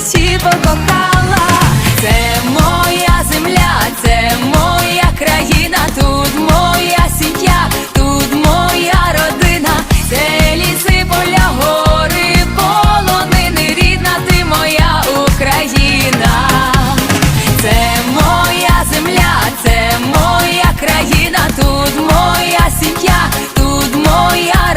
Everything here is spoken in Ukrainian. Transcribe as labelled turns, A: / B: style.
A: se voltar.